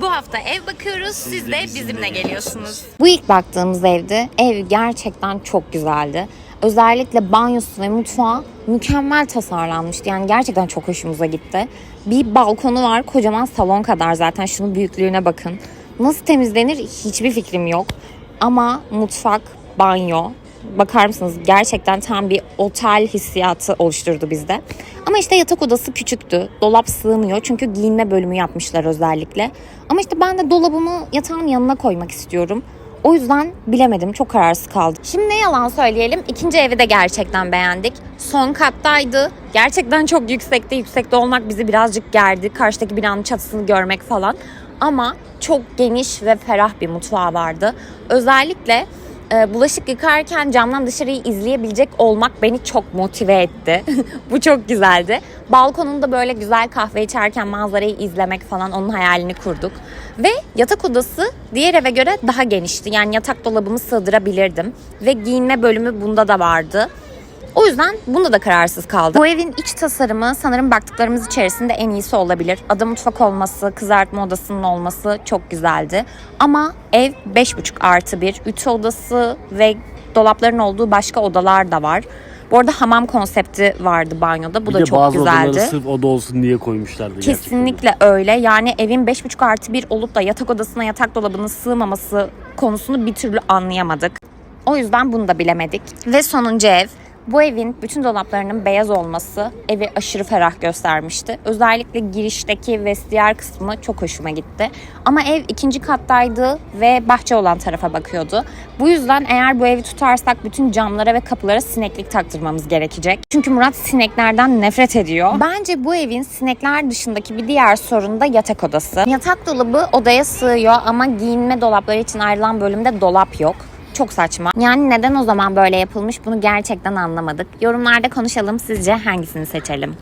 Bu hafta ev bakıyoruz. Siz de bizimle geliyorsunuz. Bu ilk baktığımız evde ev gerçekten çok güzeldi. Özellikle banyosu ve mutfağı mükemmel tasarlanmıştı. Yani gerçekten çok hoşumuza gitti. Bir balkonu var kocaman salon kadar zaten şunun büyüklüğüne bakın. Nasıl temizlenir hiçbir fikrim yok. Ama mutfak, banyo, bakar mısınız gerçekten tam bir otel hissiyatı oluşturdu bizde. Ama işte yatak odası küçüktü. Dolap sığmıyor çünkü giyinme bölümü yapmışlar özellikle. Ama işte ben de dolabımı yatağın yanına koymak istiyorum. O yüzden bilemedim. Çok kararsız kaldım. Şimdi ne yalan söyleyelim. ikinci evi de gerçekten beğendik. Son kattaydı. Gerçekten çok yüksekte. Yüksekte olmak bizi birazcık gerdi. Karşıdaki binanın çatısını görmek falan. Ama çok geniş ve ferah bir mutfağı vardı. Özellikle e, bulaşık yıkarken camdan dışarıyı izleyebilecek olmak beni çok motive etti. Bu çok güzeldi. Balkonunda böyle güzel kahve içerken manzarayı izlemek falan onun hayalini kurduk. Ve yatak odası diğer eve göre daha genişti. Yani yatak dolabımı sığdırabilirdim. Ve giyinme bölümü bunda da vardı. O yüzden bunda da kararsız kaldım. Bu evin iç tasarımı sanırım baktıklarımız içerisinde en iyisi olabilir. Ada mutfak olması, kızartma odasının olması çok güzeldi. Ama ev 5,5 artı 1. Ütü odası ve dolapların olduğu başka odalar da var. Bu arada hamam konsepti vardı banyoda. Bu Bir da de çok bazı güzeldi. odaları sırf oda olsun diye koymuşlardı. gerçekten. Kesinlikle öyle. Yani evin 5,5 artı 1 olup da yatak odasına yatak dolabının sığmaması konusunu bir türlü anlayamadık. O yüzden bunu da bilemedik. Ve sonuncu ev. Bu evin bütün dolaplarının beyaz olması evi aşırı ferah göstermişti. Özellikle girişteki vestiyer kısmı çok hoşuma gitti. Ama ev ikinci kattaydı ve bahçe olan tarafa bakıyordu. Bu yüzden eğer bu evi tutarsak bütün camlara ve kapılara sineklik taktırmamız gerekecek. Çünkü Murat sineklerden nefret ediyor. Bence bu evin sinekler dışındaki bir diğer sorunu da yatak odası. Yatak dolabı odaya sığıyor ama giyinme dolapları için ayrılan bölümde dolap yok. Çok saçma. Yani neden o zaman böyle yapılmış bunu gerçekten anlamadık. Yorumlarda konuşalım sizce hangisini seçelim?